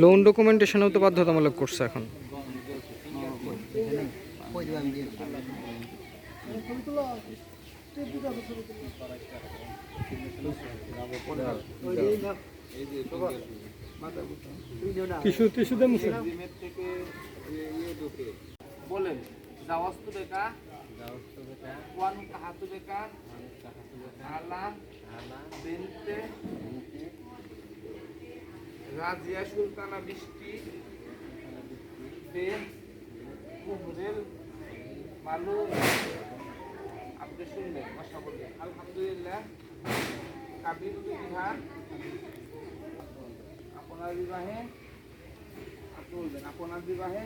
Loan ডকুমেন্টেশনও তো বাধ্যতামূলক করছে এখন। দেন বলেন ওয়ান কাহাতু বেকা আলা বেনতে রাজিয়া সুলতানা বৃষ্টি বেন মুহরেল মালু আপনি শুনলেন ভাষা বললেন আলহামদুলিল্লাহ কাবির বিহার। আপনার বিবাহে আপনি বলবেন আপনার বিবাহে?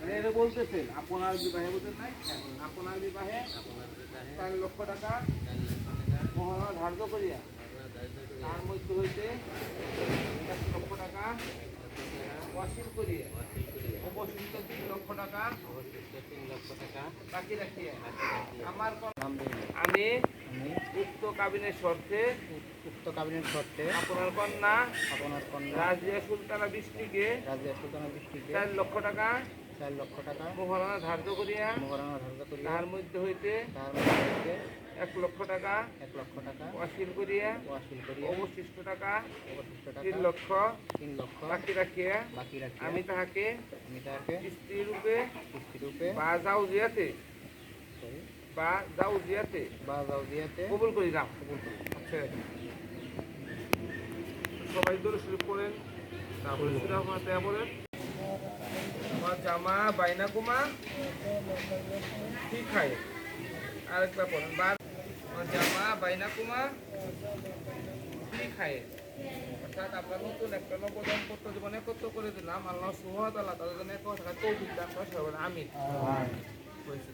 মানে এটা বলতেছেন আপনার বিবাহে বলতেন নাই? আপনার বিবাহে চার লক্ষ টাকা। ধার্য করিয়া। তার মধ্যে হইতে এক লক্ষ টাকা ওয়াসিল করিয়া অবশিষ্ট তিন লক্ষ টাকা বাকি রাখিয়া। আমার আমি উক্ত কাবিনের শর্তে উক্ত কাবিনের শর্তে আপনার কন্যা আপনার কন্যা রাজিয়া সুলতানা বৃষ্টিকে রাজিয়া সুলতানা বৃষ্টিকে চার লক্ষ টাকা চার লক্ষ টাকা। মহারণা ধার্য করিয়া মহারানা ধার্য করিয়া তার মধ্যে হইতে তার মধ্যে এক লক্ষ টাকা এক লক্ষ টাকা ওয়াসিল করিয়া ওয়াসিল করিয়া অবশিষ্ট টাকা অবশিষ্ট টাকা তিন লক্ষ তিন লক্ষ বাকি রাখিয়া বাকি রাখি আমি তাহাকে আমি তাকে স্ত্রী রূপে কিস্তিরূপে বা জাউজিয়াতে sorry, বা জাউজিয়াতে বা জাউজিয়াতে কবুল করিলাম কবুল করি। আচ্ছা। সবাই দূরে শুরু করেন তারপরে সুরা ফাতে বলেন জামা বাইনা কুমা ঠিক খায় আরেকবার পড়েন বার জামা বাইনা কুমা ঠিক খায় অর্থাৎ আমরা নতুন একটা নবদান করতে জীবনে কত করে দিলাম। আল্লাহ সুহাদ আল্লাহ তাদের জন্য এক টাকা তৌফিক দান করে বলেন আমিন। হয়েছে